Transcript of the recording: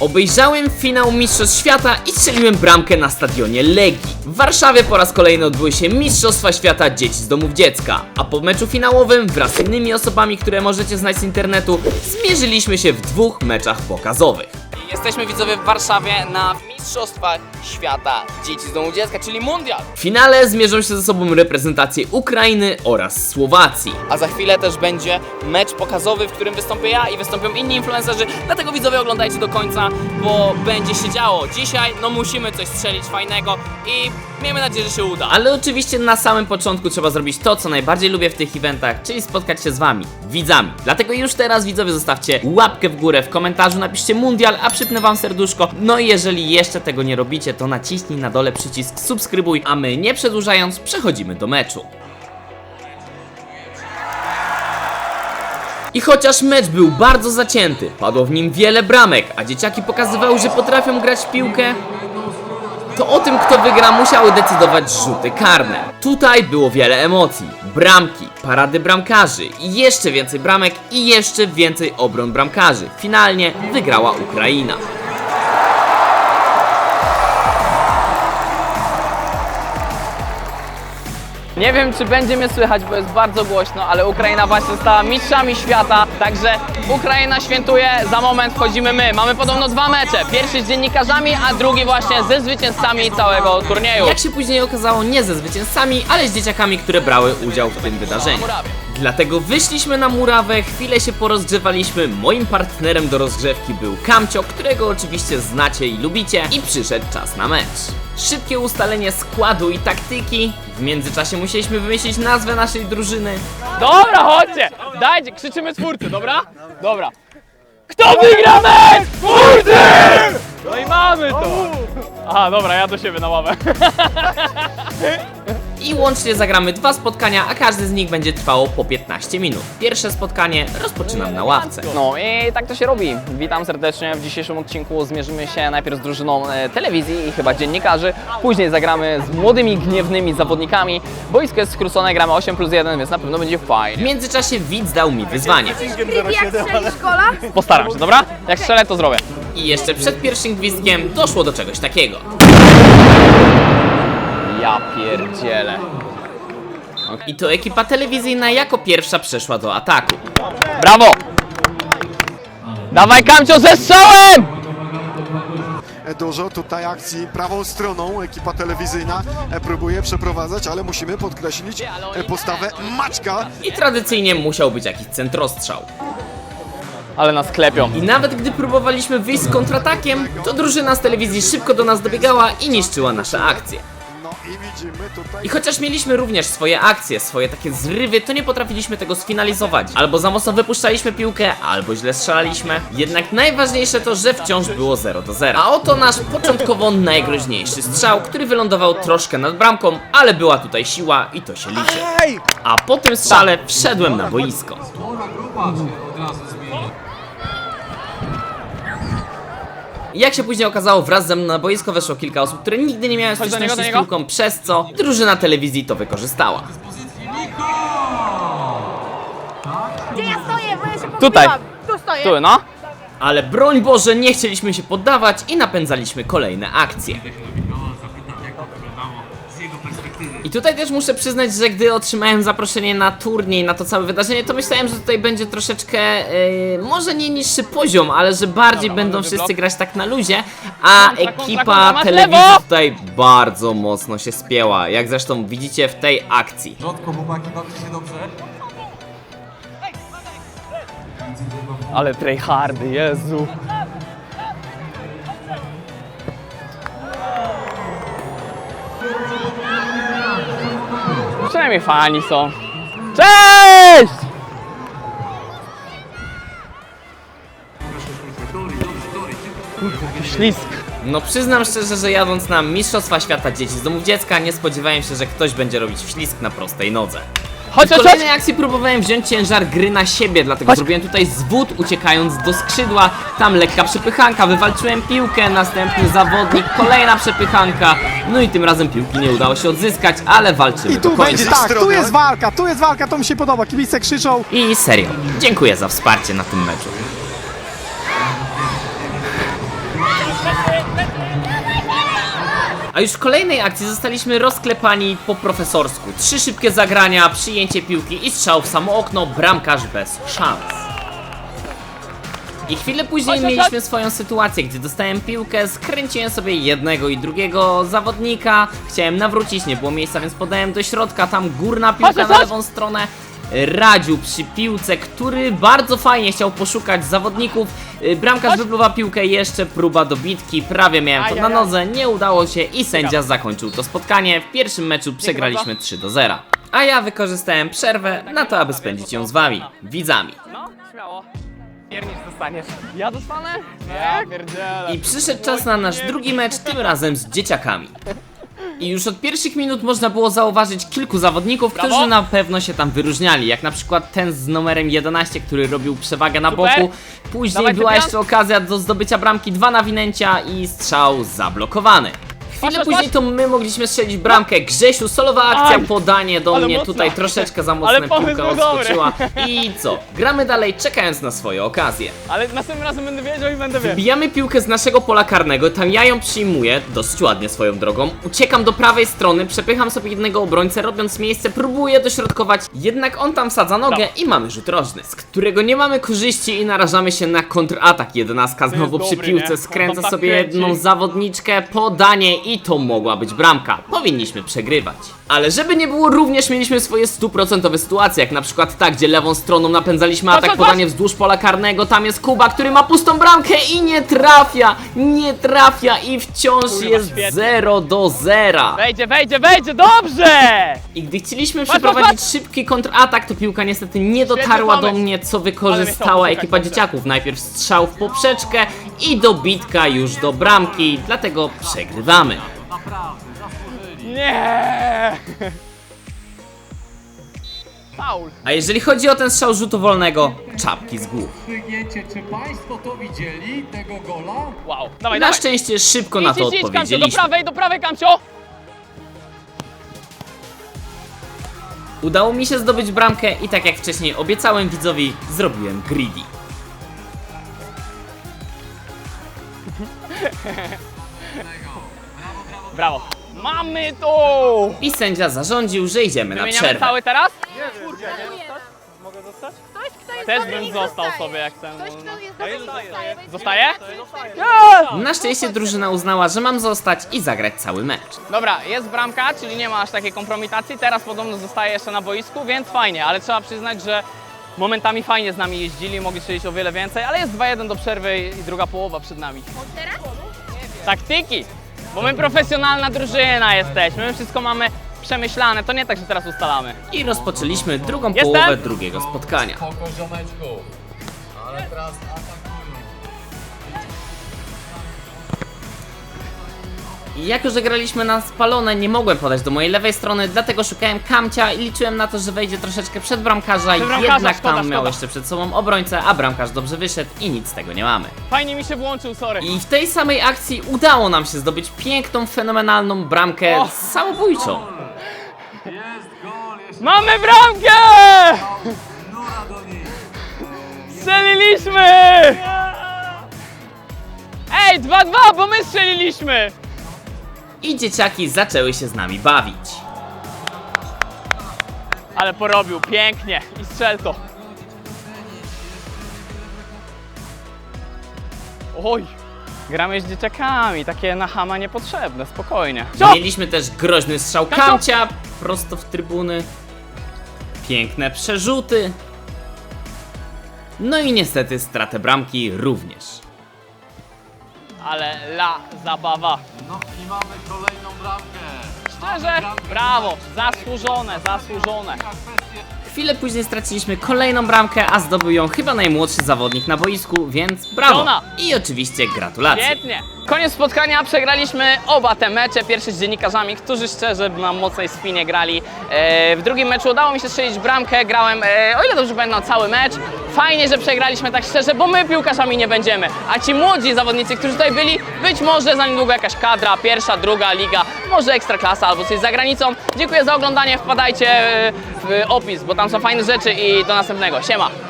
Obejrzałem finał Mistrzostw Świata i strzeliłem bramkę na stadionie Legii. W Warszawie po raz kolejny odbyły się Mistrzostwa Świata Dzieci z Domów Dziecka, a po meczu finałowym wraz z innymi osobami, które możecie znać z internetu, zmierzyliśmy się w dwóch meczach pokazowych. Jesteśmy widzowie w Warszawie na Mistrzostwach Świata Dzieci z Domu Dziecka, czyli Mundial. W finale zmierzą się ze sobą reprezentacje Ukrainy oraz Słowacji. A za chwilę też będzie mecz pokazowy, w którym wystąpię ja i wystąpią inni influencerzy. Dlatego widzowie oglądajcie do końca, bo będzie się działo. Dzisiaj no musimy coś strzelić fajnego i miejmy nadzieję, że się uda. Ale oczywiście na samym początku trzeba zrobić to, co najbardziej lubię w tych eventach, czyli spotkać się z wami, widzami. Dlatego już teraz widzowie zostawcie łapkę w górę, w komentarzu napiszcie mundial, a przypnę wam serduszko. No i jeżeli jeszcze tego nie robicie, to naciśnij na dole przycisk subskrybuj, a my nie przedłużając przechodzimy do meczu. I chociaż mecz był bardzo zacięty, padło w nim wiele bramek, a dzieciaki pokazywały, że potrafią grać w piłkę, to o tym, kto wygra, musiały decydować rzuty karne. Tutaj było wiele emocji. Bramki, parady bramkarzy, jeszcze więcej bramek i jeszcze więcej obron bramkarzy. Finalnie wygrała Ukraina. Nie wiem, czy będzie mnie słychać, bo jest bardzo głośno, ale Ukraina właśnie została mistrzami świata, także Ukraina świętuje, za moment wchodzimy my. Mamy podobno dwa mecze, pierwszy z dziennikarzami, a drugi właśnie ze zwycięzcami całego turnieju. Jak się później okazało, nie ze zwycięzcami, ale z dzieciakami, które brały udział w tym wydarzeniu. Dlatego wyszliśmy na murawę, chwilę się porozgrzewaliśmy. Moim partnerem do rozgrzewki był Kamcio, którego oczywiście znacie i lubicie, i przyszedł czas na mecz. Szybkie ustalenie składu i taktyki. W międzyczasie musieliśmy wymyślić nazwę naszej drużyny. Dobra, chodźcie! Dajcie, krzyczymy czwórcy, dobra? Dobra. Kto wygra mecz? Czwórcy! No i mamy to! Aha, dobra, ja do siebie na ławę. I łącznie zagramy dwa spotkania, a każdy z nich będzie trwało po 15 minut. Pierwsze spotkanie rozpoczynam na ławce. No i tak to się robi. Witam serdecznie. W dzisiejszym odcinku zmierzymy się najpierw z drużyną e, telewizji i chyba dziennikarzy. Później zagramy z młodymi, gniewnymi zawodnikami. Boisko jest skrócone, gramy 8 plus 1, więc na pewno będzie W fajnie. międzyczasie widz dał mi wyzwanie. Jak strzelisz gola? Postaram się, dobra? Jak strzelę, to zrobię. I jeszcze przed pierwszym gwizdkiem doszło do czegoś takiego. Ja pierdzielę. I to ekipa telewizyjna jako pierwsza przeszła do ataku. Brawo! Dawaj Kamcio ze strzałem! Dużo tutaj akcji prawą stroną ekipa telewizyjna e, próbuje przeprowadzać, ale musimy podkreślić e, postawę Maćka. I tradycyjnie musiał być jakiś centrostrzał. Ale nas klepią. I nawet gdy próbowaliśmy wyjść z kontratakiem, to drużyna z telewizji szybko do nas dobiegała i niszczyła nasze akcje. I widzimy tutaj I chociaż mieliśmy również swoje akcje, swoje takie zrywy, to nie potrafiliśmy tego sfinalizować. Albo za mocno wypuszczaliśmy piłkę, albo źle strzelaliśmy. Jednak najważniejsze to, że wciąż było 0 do 0. A oto nasz początkowo najgroźniejszy strzał, który wylądował troszkę nad bramką, ale była tutaj siła i to się liczy. A po tym strzale wszedłem na boisko. I Jak się później okazało, wraz ze mną na boisko weszło kilka osób, które nigdy nie miały Chodź do styczności niego, z do niego. piłką, przez co drużyna telewizji to wykorzystała. Gdzie ja stoję? Bo ja się pogubiłam. Tutaj. Tu stoję. Tu, no. Ale broń Boże, nie chcieliśmy się poddawać i napędzaliśmy kolejne akcje. I tutaj też muszę przyznać, że gdy otrzymałem zaproszenie na turniej, na to całe wydarzenie, to myślałem, że tutaj będzie troszeczkę, yy, może nie niższy poziom, ale że bardziej Dobra, będą wszyscy blok? grać tak na luzie, a ekipa masz telewizji lewo! tutaj bardzo mocno się spięła, jak zresztą widzicie w tej akcji. Rzodko, chłopaki, bawcie się dobrze. Ale tryhardy, Jezu. Przynajmniej fani są. Cześć! Ślisk. No przyznam szczerze, że jadąc na Mistrzostwa Świata Dzieci z Domów Dziecka, nie spodziewałem się, że ktoś będzie robić wślizg na prostej nodze. Chodź, W chodź, chodź! kolejnej akcji próbowałem wziąć ciężar gry na siebie, dlatego Chodź. zrobiłem tutaj zwód uciekając do skrzydła. Tam lekka przepychanka, wywalczyłem piłkę, następny zawodnik, kolejna przepychanka. No i tym razem piłki nie udało się odzyskać, ale walczymy I do tu końca. będzie tak, tu jest walka, tu jest walka, to mi się podoba. Kibice krzyczą. I serio, dziękuję za wsparcie na tym meczu. A już w kolejnej akcji zostaliśmy rozklepani po profesorsku. Trzy szybkie zagrania, przyjęcie piłki i strzał w samo okno, bramkarz bez szans. I chwilę później mieliśmy swoją sytuację, gdzie dostałem piłkę, skręciłem sobie jednego i drugiego zawodnika, chciałem nawrócić, nie było miejsca, więc podałem do środka, tam górna piłka na lewą stronę. Radził przy piłce, który bardzo fajnie chciał poszukać zawodników. Y, Bramkarz Chodź. wypluwa piłkę, jeszcze próba dobitki, prawie miałem to na nodze, nie udało się i sędzia zakończył to spotkanie. W pierwszym meczu przegraliśmy 3 do 0. A ja wykorzystałem przerwę na to, aby spędzić ją z wami, widzami. No, śmiało. Piernicz dostaniesz. Ja dostanę? Nie, pierdziele. I przyszedł czas na nasz drugi mecz, tym razem z dzieciakami. I już od pierwszych minut można było zauważyć kilku zawodników, Brawo. którzy na pewno się tam wyróżniali, jak na przykład ten z numerem 11, który robił przewagę na Super. boku. Później Dawaj, była Cyprian. jeszcze okazja do zdobycia bramki, dwa nawinięcia i strzał zablokowany. Chwilę Patrz, później patrz. to my mogliśmy strzelić bramkę. Grzesiu, solowa akcja, Aj, podanie do ale mnie. mocno. Tutaj troszeczkę za Ale pomysł piłka był dobry. odskoczyła. I co? Gramy dalej, czekając na swoje okazje. Ale następnym razem będę wiedział i będę wiedział. Bijamy piłkę z naszego pola karnego, tam ja ją przyjmuję, dosyć ładnie swoją drogą. Uciekam do prawej strony, przepycham sobie jednego obrońcę, robiąc miejsce, próbuję dośrodkować, jednak on tam sadza nogę Brawo. i mamy rzut rożny, z którego nie mamy korzyści i narażamy się na kontratak. Jedenastka znowu przy dobry, piłce nie? skręca tam sobie kręci. jedną zawodniczkę, podanie i to mogła być bramka. Powinniśmy przegrywać. Ale żeby nie było, również mieliśmy swoje stuprocentowe sytuacje, jak na przykład ta, gdzie lewą stroną napędzaliśmy atak, podanie wzdłuż pola karnego, tam jest Kuba, który ma pustą bramkę i nie trafia, nie trafia i wciąż Kurwa, jest świetnie. 0 do 0. Wejdzie, wejdzie, wejdzie, dobrze! I gdy chcieliśmy Patrz, przeprowadzić szybki kontratak, to piłka niestety nie dotarła do pomysł. mnie, co Ale mnie wykorzystała ekipa dzieciaków. Najpierw strzał w poprzeczkę i dobitka już do bramki, dlatego przegrywamy. Nie! A jeżeli chodzi o ten strzał rzutu wolnego, czapki z głów. Czy Państwo to widzieli, tego gola? Wow, dawaj, Na dawaj. szczęście szybko na Idź, to idź, idź, Kamcio, do odpowiedzieliśmy. prawej, do prawej, Kamcio! Udało mi się zdobyć bramkę i tak jak wcześniej obiecałem widzowi, zrobiłem greedy. Brawo. Mamy to! I sędzia zarządził, że idziemy na Wymieniamy przerwę. cały teraz? Ktoś, kto jest Też dobry, bym niech został zostaje. sobie jak ten. Ktoś, kto jest dobry, niech zostaje. Zostaje? Na szczęście drużyna uznała, że mam zostać i zagrać cały mecz. Dobra, jest bramka, czyli nie ma aż takiej kompromitacji. Teraz podobno zostaje jeszcze na boisku, więc fajnie, ale trzeba przyznać, że momentami fajnie z nami jeździli, mogli strzelić o wiele więcej, ale jest 2-1 do przerwy i druga połowa przed nami. Teraz? Taktyki! Bo my profesjonalna drużyna jesteśmy, my wszystko mamy przemyślane, to nie tak, że teraz ustalamy. I rozpoczęliśmy drugą Jestem. połowę drugiego spotkania. Spoko, ziomeczku. Ale teraz atakują. Jako, że graliśmy na spalone, nie mogłem podać do mojej lewej strony, dlatego szukałem kamcia i liczyłem na to, że wejdzie troszeczkę przed bramkarza, Przed bramkarza, jednak szkoda, tam miał szkoda. jeszcze przed sobą obrońcę, a bramkarz dobrze wyszedł i nic z tego nie mamy. Fajnie mi się włączył, sorry. I w tej samej akcji udało nam się zdobyć piękną, fenomenalną bramkę O! samobójczą. Jest gol, jeszcze Mamy bramkę! nura do nich. Strzeliliśmy! Ej, 2-2, bo my strzeliliśmy! I dzieciaki zaczęły się z nami bawić. Ale porobił, pięknie i strzel to. Oj, gramy z dzieciakami, takie na hama niepotrzebne, spokojnie. Co? Mieliśmy też groźny strzał Kamcio! kamcia prosto w trybuny. Piękne przerzuty. No i niestety stratę bramki również. Ale la zabawa. No i mamy kolejną bramkę. Szczerze, brawo, zasłużone, zasłużone. Chwilę później straciliśmy kolejną bramkę, a zdobył ją chyba najmłodszy zawodnik na boisku, więc brawo. Żona. I oczywiście gratulacje. Świetnie. Koniec spotkania, przegraliśmy oba te mecze, pierwszy z dziennikarzami, którzy szczerze na mocnej spinie grali. E, w drugim meczu udało mi się strzelić bramkę, grałem, e, o ile dobrze pamiętam, cały mecz. Fajnie, że przegraliśmy tak szczerze, bo my piłkarzami nie będziemy. A ci młodzi zawodnicy, którzy tutaj byli, być może za niedługo jakaś kadra, pierwsza, druga liga, może ekstraklasa albo coś za granicą. Dziękuję za oglądanie, wpadajcie e, w opis, bo tam są fajne rzeczy i do następnego. Siema!